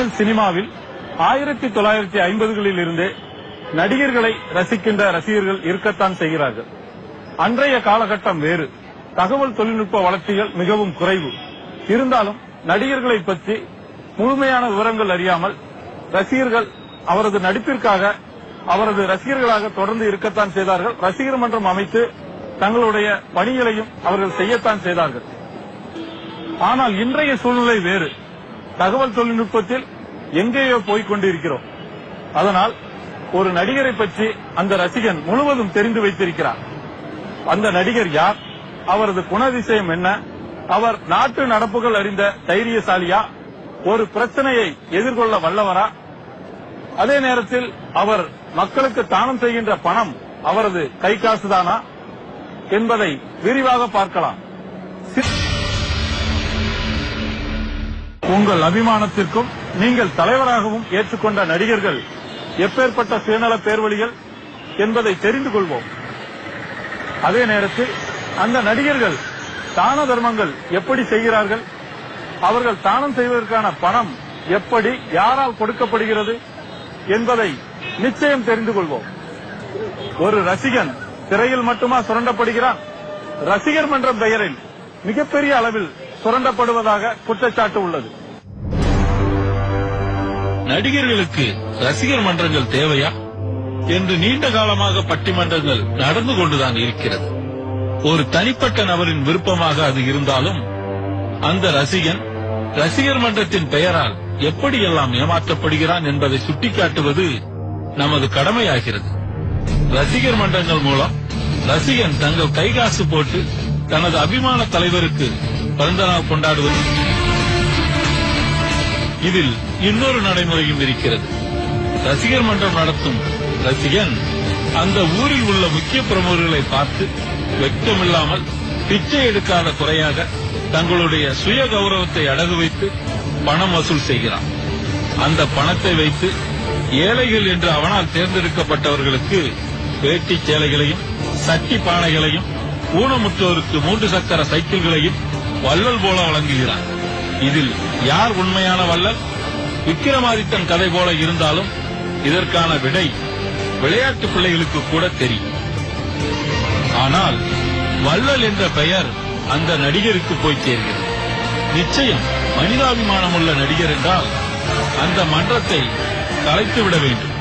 தமிழ் சினிமாவில் ஆயிரத்தி தொள்ளாயிரத்தி ஐம்பதுகளில் இருந்தே நடிகர்களை ரசிக்கின்ற ரசிகர்கள் இருக்கத்தான் செய்கிறார்கள். அன்றைய காலகட்டம் வேறு. தகவல் தொழில்நுட்ப வளர்ச்சிகள் மிகவும் குறைவு. இருந்தாலும் நடிகர்களை பற்றி முழுமையான விவரங்கள் அறியாமல் ரசிகர்கள் அவரது நடிப்பிற்காக அவரது ரசிகர்களாக தொடர்ந்து இருக்கத்தான் செய்தார்கள். ரசிகர் மன்றம் அமைத்து தங்களுடைய பணிகளையும் அவர்கள் செய்யத்தான் செய்தார்கள். ஆனால் இன்றைய சூழ்நிலை வேறு. தகவல் தொழில்நுட்பத்தில் எங்கேயோ போய்க் கொண்டிருக்கிறோம். அதனால் ஒரு நடிகரை பற்றி அந்த ரசிகன் முழுவதும் தெரிந்து வைத்திருக்கிறார். அந்த நடிகர் யார்? அவரது குணதிசயம் என்ன? அவர் நாட்டு நடப்புகள் அறிந்த தைரியசாலியா? ஒரு பிரச்சனையை எதிர்கொள்ள வல்லவரா? அதே நேரத்தில் அவர் மக்களுக்கு தானம் செய்கின்ற பணம் அவரது கை காசுதானா? என்பதை விரிவாக பார்க்கலாம். உங்கள் அபிமானத்திற்கும் நீங்கள் தலைவராகவும் ஏற்றுக்கொண்ட நடிகர்கள் எப்பேற்பட்ட சுயநல பேர்வழிகள் என்பதை தெரிந்து கொள்வோம். அதே நேரத்தில் அந்த நடிகர்கள் தான தர்மங்கள் எப்படி செய்கிறார்கள் அவர்கள் தானம் செய்வதற்கான பணம் எப்படி யாரால் கொடுக்கப்படுகிறது என்பதை நிச்சயம் தெரிந்து கொள்வோம். ஒரு ரசிகன் திரையில் மட்டுமா சுரண்டப்படுகிறான்? ரசிகர் மன்றம் பெயரில் மிகப்பெரிய அளவில் சுரண்டப்படுவதாக குற்றச்சாட்டு உள்ளது. நடிகர்களுக்கு ரசிகர் மன்றங்கள் தேவையா? என்று நீண்ட காலமாக பட்டிமன்றங்கள் நடந்து கொண்டுதான் இருக்கிறது. ஒரு தனிப்பட்ட நபரின் விருப்பமாக அது இருந்தாலும் அந்த ரசிகன் ரசிகர் மன்றத்தின் பெயரால் எப்படியெல்லாம் ஏமாற்றப்படுகிறான் என்பதை சுட்டிக்காட்டுவது நமது கடமையாகிறது. ரசிகர் மன்றங்கள் மூலம் ரசிகன் தங்கள் கைகாசு போட்டு தனது அபிமான தலைவருக்கு பிறந்தநாள் கொண்டாடுவது இதில் இன்னொரு நடைமுறையும் இருக்கிறது. ரசிகர் மன்றம் நடத்தும் ரசிகன் அந்த ஊரில் உள்ள முக்கிய பிரமுகர்களை பார்த்து வெட்கமில்லாமல் பிச்சை எடுக்காத குறையாக தங்களுடைய சுய கௌரவத்தை அடகு வைத்து பணம் வசூல் செய்கிறான் அந்த பணத்தை வைத்து ஏழைகள் என்று அவனால் தேர்ந்தெடுக்கப்பட்டவர்களுக்கு வேட்டி சேலைகளையும் சட்டி பானைகளையும் ஊனமுற்றோருக்கு மூன்று சக்கர சைக்கிள்களையும் வள்ளல் போல வழங்குகிறான் இதில் யார் உண்மையான வள்ளல்? விக்ரமாதித்தன் கதை போல இருந்தாலும் இதற்கான விடை விளையாட்டு பிள்ளைகளுக்கு கூட தெரியும். ஆனால் வள்ளல் என்ற பெயர் அந்த நடிகருக்கு போய் சேர்கிறது. நிச்சயம் மனிதாபிமானம் உள்ள நடிகர் என்றால் அந்த மன்றத்தை கலைத்து விட வேண்டும்.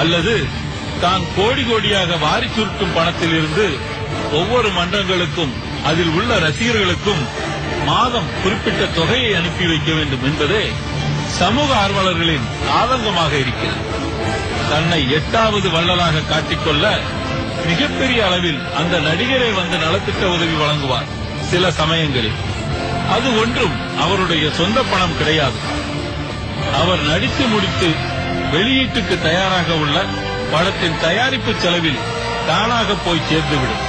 அல்லது தான் கோடி கோடியாக வாரி சுருட்டும் பணத்தில் இருந்து ஒவ்வொரு மன்றங்களுக்கும் அதில் உள்ள ரசிகர்களுக்கும் மாதம் குறிப்பிட்ட தொகையை அனுப்பி வைக்க வேண்டும் என்பதே சமூக ஆர்வலர்களின் ஆதங்கமாக இருக்கிறது. தன்னை எட்டாவது வள்ளலாக காட்டிக்கொள்ள மிகப்பெரிய அளவில் அந்த நடிகரை வந்து நலத்திட்ட உதவி வழங்குவார் சில சமயங்களில். அது ஒன்றும் அவருடைய சொந்த பணம் கிடையாது. அவர் நடித்து முடித்து வெளியீட்டுக்கு தயாராக உள்ள படத்தின் தயாரிப்பு செலவில் தானாக போய் சேர்ந்துவிடும்.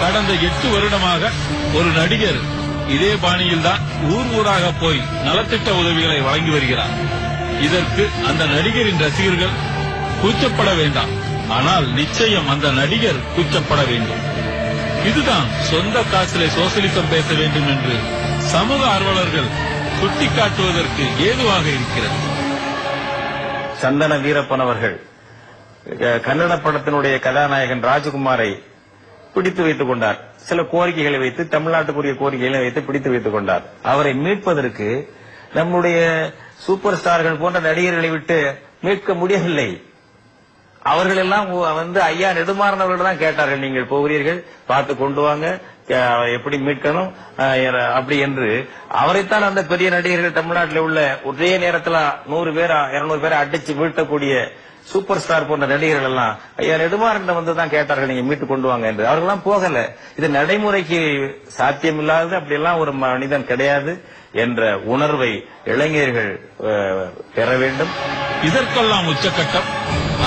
கடந்த எட்டு வருடமாக ஒரு நடிகர் இதே பாணியில்தான் ஊர் ஊராக போய் நலத்திட்ட உதவிகளை வழங்கி வருகிறார். இதற்கு அந்த நடிகரின் ரசிகர்கள் கூச்சப்பட வேண்டாம். ஆனால் நிச்சயம் அந்த நடிகர் கூச்சப்பட வேண்டும். இதுதான் சொந்த காசிலே சோசலிசம் பேச வேண்டும் என்று சமூக ஆர்வலர்கள் சுட்டிக்காட்டுவதற்கு ஏதுவாக இருக்கிறது. சந்தன வீரப்பன் அவர்கள் கன்னட படத்தினுடைய கதாநாயகன் ராஜகுமாரை பிடித்து வைத்துக் கொண்டார். சில கோரிக்கைகளை வைத்து தமிழ்நாட்டுக்குரிய கோரிக்கைகளை வைத்து பிடித்து வைத்துக் கொண்டார். அவரை மீட்பதற்கு நம்முடைய சூப்பர் ஸ்டார்கள் போன்ற நடிகர்களை விட்டு மீட்க முடியவில்லை. அவர்கள் எல்லாம் வந்து ஐயா நெடுமாறன் அவர்கள் தான் கேட்டார்கள். நீங்கள் போகிறீர்கள் பார்த்து கொண்டு வாங்க எப்படி மீட்கணும் அஹ், அப்படி என்று. அவரைத்தான் அந்த பெரிய நடிகர்கள் தமிழ்நாட்டில் உள்ள ஒரே நேரத்தில் நூறு பேர் இருநூறு பேரை அடிச்சு வீழ்த்தக்கூடிய சூப்பர் ஸ்டார் போன்ற நடிகர்கள் எல்லாம் ஐயா நெடுமாறன் வந்து தான் கேட்டார்கள் நீங்க மீட்டு கொண்டு வாங்க என்று. அவர்கள்லாம் போகல. இது நடைமுறைக்கு சாத்தியமில்லாதது அப்படியெல்லாம் ஒரு மனிதன் கிடையாது என்ற உணர்வை இளைஞர்கள் பெற வேண்டும். இதற்கெல்லாம் உச்சக்கட்டம்.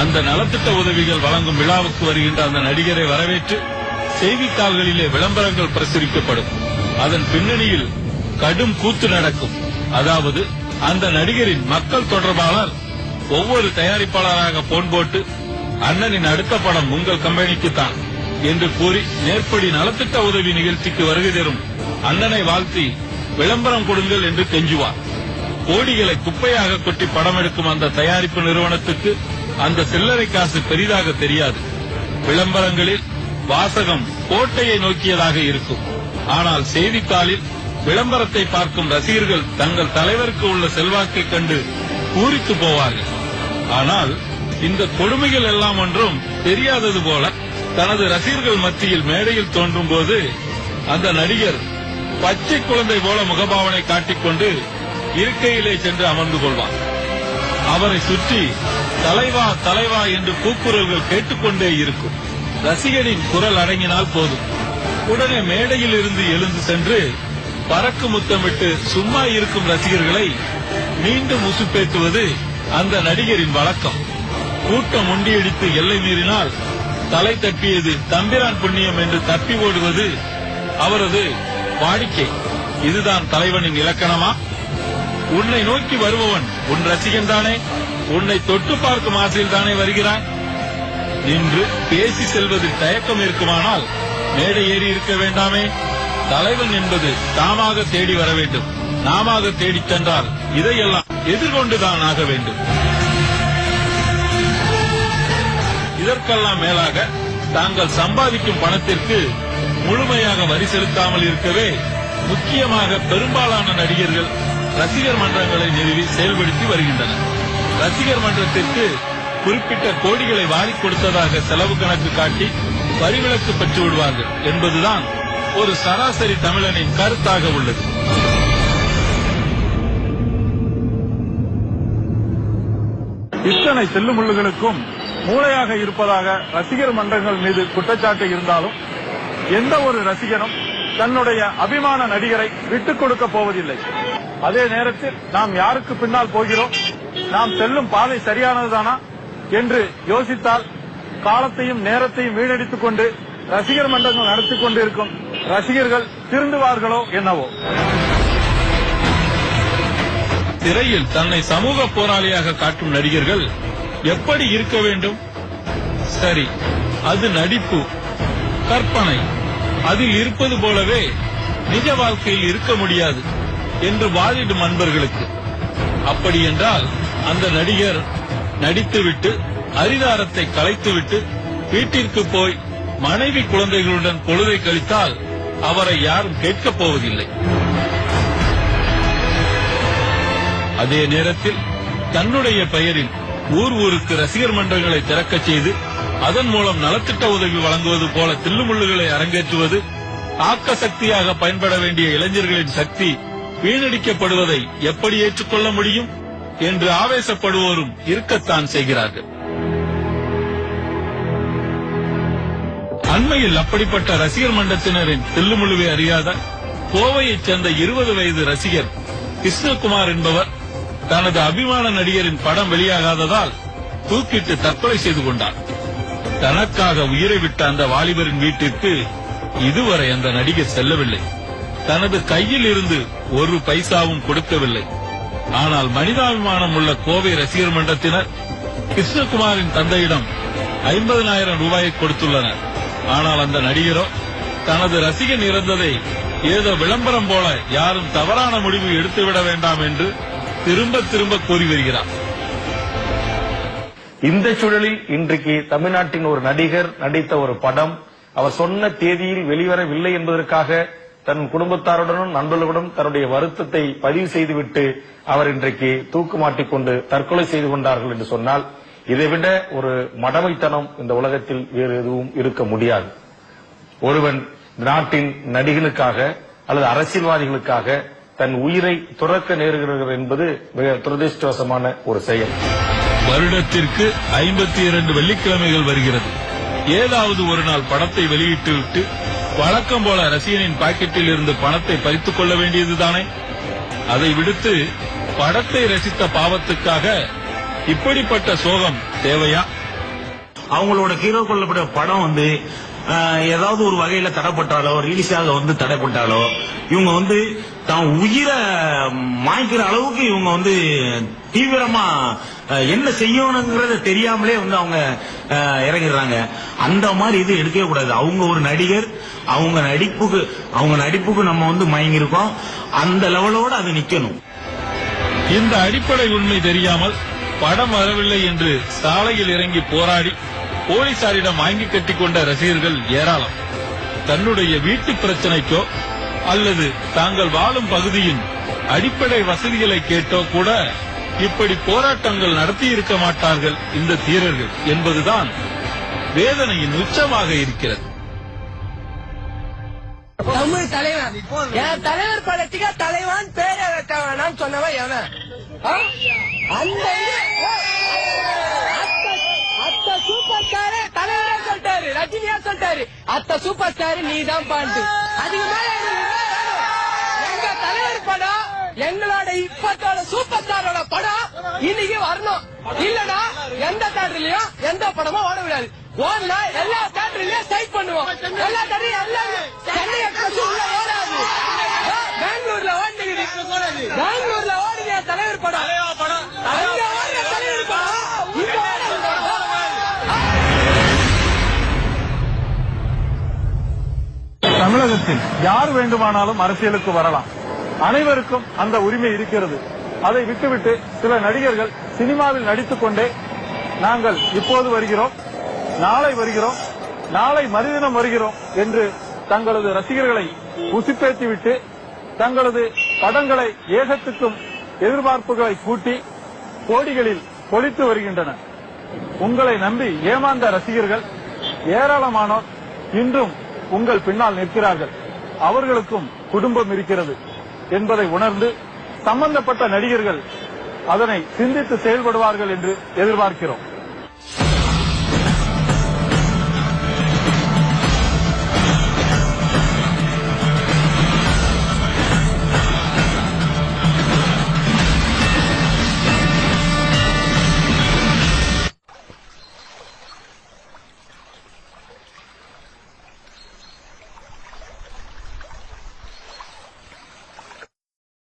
அந்த நலத்திட்ட உதவிகள் வழங்கும் விழாவுக்கு வருகின்ற அந்த நடிகரை வரவேற்று செய்தித்தாள்களிலே விளம்பரங்கள் பிரசுரிக்கப்படும். அதன் பின்னணியில் கடும் கூத்து நடக்கும். அதாவது அந்த நடிகரின் மக்கள் தொடர்பாளர் ஒவ்வொரு தயாரிப்பாளராக போன் போட்டு அண்ணனின் அடுத்த படம் உங்கள் கம்பெனிக்குத்தான் என்று கூறி மேற்படி நலத்திட்ட உதவி நிகழ்ச்சிக்கு வருகை தரும். அண்ணனை வாழ்த்தி விளம்பரம் கொடுங்கள் என்று கெஞ்சுவார். கோடிகளை குப்பையாக கொட்டி படம் எடுக்கும் அந்த தயாரிப்பு நிறுவனத்துக்கு அந்த சில்லறை காசு பெரிதாக தெரியாது. விளம்பரங்களில் வாசகம் கோட்டையை நோக்கியதாக இருக்கும். ஆனால் செய்தித்தாளில் விளம்பரத்தை பார்க்கும் ரசிகர்கள் தங்கள் தலைவருக்கு உள்ள செல்வாக்கை கண்டு பூரித்து போவார்கள் ஆனால் இந்த கொடுமைகள் எல்லாம் ஒன்றும் தெரியாதது போல தனது ரசிகர்கள் மத்தியில் மேடையில் தோன்றும் போது அந்த நடிகர் பச்சை குழந்தை போல முகபாவனை காட்டிக்கொண்டு இருக்கையிலே சென்று அமர்ந்து கொள்வார். அவரை சுற்றி தலைவா தலைவா என்று கூக்குரல்கள் கேட்டுக்கொண்டே இருக்கும். ரசிகனின் குரல் அடங்கினால் போதும். உடனே மேடையில் இருந்து எழுந்து சென்று பறக்கு முத்தமிட்டு சும்மா இருக்கும் ரசிகர்களை மீண்டும் உசுப்பேத்துவது அந்த நடிகரின் வழக்கம். கூட்டம் முண்டியடித்து எல்லை மீறினால் தலை தப்பியது தம்பிரான் புண்ணியம் என்று தப்பி ஓடுவது அவரது வாடிக்கை. இதுதான் தலைவனின் இலக்கணமா? உன்னை நோக்கி வருபவன் உன் ரசிகன் தானே? உன்னை தொட்டு பார்க்கும் ஆசையில் தானே வருகிறான் நின்று பேசி செல்வதில் தயக்கம் இருக்குமானால் மேடை ஏறி இருக்க வேண்டாமே. தலைவன் என்பது தாமாக தேடி வர வேண்டும். நாமாக தேடிச் சென்றால் இதையெல்லாம் எதிர்கொண்டுதான் ஆக வேண்டும். இதற்கெல்லாம் மேலாக தாங்கள் சம்பாதிக்கும் பணத்திற்கு முழுமையாக வரி செலுத்தாமல் இருக்கவே முக்கியமாக பெரும்பாலான நடிகர்கள் ரசிகர் மன்றங்களை நிறுவி செயல்படுத்தி வருகின்றனர். ரசிகர் மன்றத்திற்கு குறிப்பிட்ட கோடிகளை வாரிக் கொடுத்ததாக செலவு கணக்கு காட்டி வரிவிலக்கு பெற்று விடுவார்கள் என்பதுதான் ஒரு சராசரி தமிழனின் கருத்தாக உள்ளது. இத்தனை செல்லுமுள்ளுகளுக்கும் மூளையாக இருப்பதாக ரசிகர் மன்றங்கள் மீது குற்றச்சாட்டு இருந்தாலும் எந்த ஒரு ரசிகனும் தன்னுடைய அபிமான நடிகரை விட்டுக் கொடுக்க போவதில்லை. அதே நேரத்தில் நாம் யாருக்கு பின்னால் போகிறோம்? நாம் செல்லும் பாதை சரியானதுதானா? என்று யோசித்தால் காலத்தையும் நேரத்தையும் வீணடித்துக் கொண்டு ரசிகர் மன்றங்கள் நடத்திக் கொண்டிருக்கும். ரசிகர்கள் திருந்துவார்களோ என்னவோ. திரையில் தன்னை சமூக போராளியாக காட்டும் நடிகர்கள் எப்படி இருக்க வேண்டும்? சரி அது நடிப்பு கற்பனை. அதில் இருப்பது போலவே நிஜ வாழ்க்கையில் இருக்க முடியாது என்று வாதிடும் அன்பர்களுக்கு. அப்படி என்றால் அந்த நடிகர் நடித்துவிட்டு அரிதாரத்தை கலைத்துவிட்டு வீட்டிற்கு போய் மனைவி குழந்தைகளுடன் பொழுதை கழித்தால் அவரை யாரும் கேட்கப் போவதில்லை. அதே நேரத்தில் தன்னுடைய பெயரில் ஊர் ஊருக்கு ரசிகர் மன்றங்களை திறக்கச் செய்து அதன் மூலம் நலத்திட்ட உதவி வழங்குவது போல தில்லுமுள்ளுகளை அரங்கேற்றுவது ஆக்க சக்தியாக பயன்பட வேண்டிய இளைஞர்களின் சக்தி வீணடிக்கப்படுவதை எப்படி ஏற்றுக்கொள்ள முடியும்? என்று ஆவேசப்படுவோரும் இருக்கத்தான் செய்கிறார்கள். அண்மையில் அப்படிப்பட்ட ரசிகர் மன்றத்தினரின் தில்லுமுழுவை அறியாத கோவையைச் சேர்ந்த இருபது வயது ரசிகர் கிருஷ்ணகுமார் என்பவர் தனது அபிமான நடிகரின் படம் வெளியாகாததால் தூக்கிட்டு தற்கொலை செய்து கொண்டார். தனக்காக உயிரை விட்ட அந்த வாலிபரின் வீட்டிற்கு இதுவரை அந்த நடிகர் செல்லவில்லை. தனது கையில் இருந்து ஒரு பைசாவும் கொடுக்கவில்லை. ஆனால் மனிதாபிமானம் உள்ள கோவை ரசிகர் மன்றத்தினர் கிருஷ்ணகுமாரின் தந்தையிடம் ஐம்பதனாயிரம் ரூபாயை கொடுத்துள்ளனர். ஆனால் அந்த நடிகரோ தனது ரசிகன் இறந்ததை ஏதோ விளம்பரம் போல யாரும் தவறான முடிவு எடுத்துவிட வேண்டாம் என்று திரும்ப திரும்ப கூறி வருகிறார். இந்த சூழலில் இன்றைக்கு தமிழ்நாட்டின் ஒரு நடிகர் நடித்த ஒரு படம் அவர் சொன்ன தேதியில் வெளிவரவில்லை என்பதற்காக தன் குடும்பத்தாருடனும் நண்பர்களுடன் தன்னுடைய வருத்தத்தை பதிவு செய்துவிட்டு அவர் இன்றைக்கு தூக்கு மாட்டிக்கொண்டு தற்கொலை செய்து கொண்டார்கள் என்று சொன்னால் இதைவிட ஒரு மடமைத்தனம் இந்த உலகத்தில் வேறு எதுவும் இருக்க முடியாது. ஒருவன் நாட்டின் நடிகனுக்காக அல்லது அரசியல்வாதிகளுக்காக தன் உயிரை துறக்க நேருகிறது என்பது மிக துரதிருஷ்டவசமான ஒரு செயல். வருடத்திற்கு ஐம்பத்தி இரண்டு வெள்ளிக்கிழமைகள் வருகிறது. ஏதாவது ஒரு நாள் படத்தை வெளியிட்டு விட்டு வழக்கம் போல ரசிகனின் பாக்கெட்டில் இருந்து பணத்தை பறித்துக் கொள்ள வேண்டியதுதானே? அதை விடுத்து படத்தை ரசித்த பாவத்துக்காக இப்படிப்பட்ட சோகம் தேவையா? அவங்களோட ஹீரோ கொள்ளப்பட்ட படம் வந்து ஏதாவது ஒரு வகையில தடைப்பட்டாலோ ரிலீஸ் ஆக வந்து தடைப்பட்டாலோ இவங்க வந்து தான் உயிரை மாய்க்கிற அளவுக்கு இவங்க வந்து தீவிரமா என்ன செய்யணுங்கிறத தெரியாமலே வந்து அவங்க இறங்கிடுறாங்க. அந்த மாதிரி இது எடுக்கவே கூடாது. அவங்க ஒரு நடிகர் அவங்க நடிப்புக்கு அவங்க நடிப்புக்கு நம்ம வந்து மயங்கியிருக்கோம். அந்த லெவலோட அது நிக்கணும். இந்த அடிப்படை உண்மை தெரியாமல் படம் வரவில்லை என்று சாலையில் இறங்கி போராடி போலீசாரிடம் வாங்கி கட்டி கொண்ட ரசிகர்கள் ஏராளம். தன்னுடைய வீட்டு பிரச்சனைக்கோ அல்லது தாங்கள் வாழும் பகுதியின் அடிப்படை வசதிகளை கேட்டோ கூட இப்படி போராட்டங்கள் நடத்தி இருக்க மாட்டார்கள் இந்த தீரர்கள் என்பதுதான் வேதனையின் உச்சமாக இருக்கிறது. தமிழ் தலைவன் தலைவர் படத்துக்கு தலைவன் பேரை வைக்க வேணாம் சொன்னவன் எவன்? அந்த அத்த- அத்த சூப்பர் ஸ்டார் தலைவரா சொல்லிட்டாரு ரஜினியா சொல்லிட்டாரு. அத்த சூப்பர் ஸ்டார் நீ தான் பாண்டு. அதுக்கு மேல எங்க தலைவர் படம் எங்களோட இப்பத்தோட சூப்பர் ஸ்டாரோட படம் இன்னைக்கு வரணும். இல்லனா எந்த தேட்டர்லயும் எந்த படமும் ஓட விடாது ஓடனா எல்லா தேட்டர்லயும் ஸ்ட்ரைக் பண்ணுவோம். எல்லா தேட்டரும் எல்லாம் சென்னை எக்ஸ்பிரஸ் உள்ள ஓடாது. பெங்களூர்ல ஓடுது பெங்களூர்ல ஓடுது என் தலைவர் படம். அங்க ஓடுற தலைவர் படம். இங்க ஓடாது தமிழகத்தில் யார் வேண்டுமானாலும் அரசியலுக்கு வரலாம். அனைவருக்கும் அந்த உரிமை இருக்கிறது. அதை விட்டுவிட்டு சில நடிகர்கள் சினிமாவில் நடித்துக் கொண்டே நாங்கள் இப்போது வருகிறோம் நாளை வருகிறோம் நாளை மறுதினம் வருகிறோம் என்று தங்களது ரசிகர்களை உசுப்பேற்றிவிட்டு தங்களது படங்களை ஏகத்துக்கும் எதிர்பார்ப்புகளை கூட்டி கோடிகளில் பொழித்து வருகின்றன உங்களை நம்பி ஏமாந்த ரசிகர்கள் ஏராளமானோர் இன்றும் உங்கள் பின்னால் நிற்கிறார்கள். அவர்களுக்கும் குடும்பம் இருக்கிறது என்பதை உணர்ந்து சம்பந்தப்பட்ட நடிகர்கள் அதனை சிந்தித்து செயல்படுவார்கள் என்று எதிர்பார்க்கிறோம்.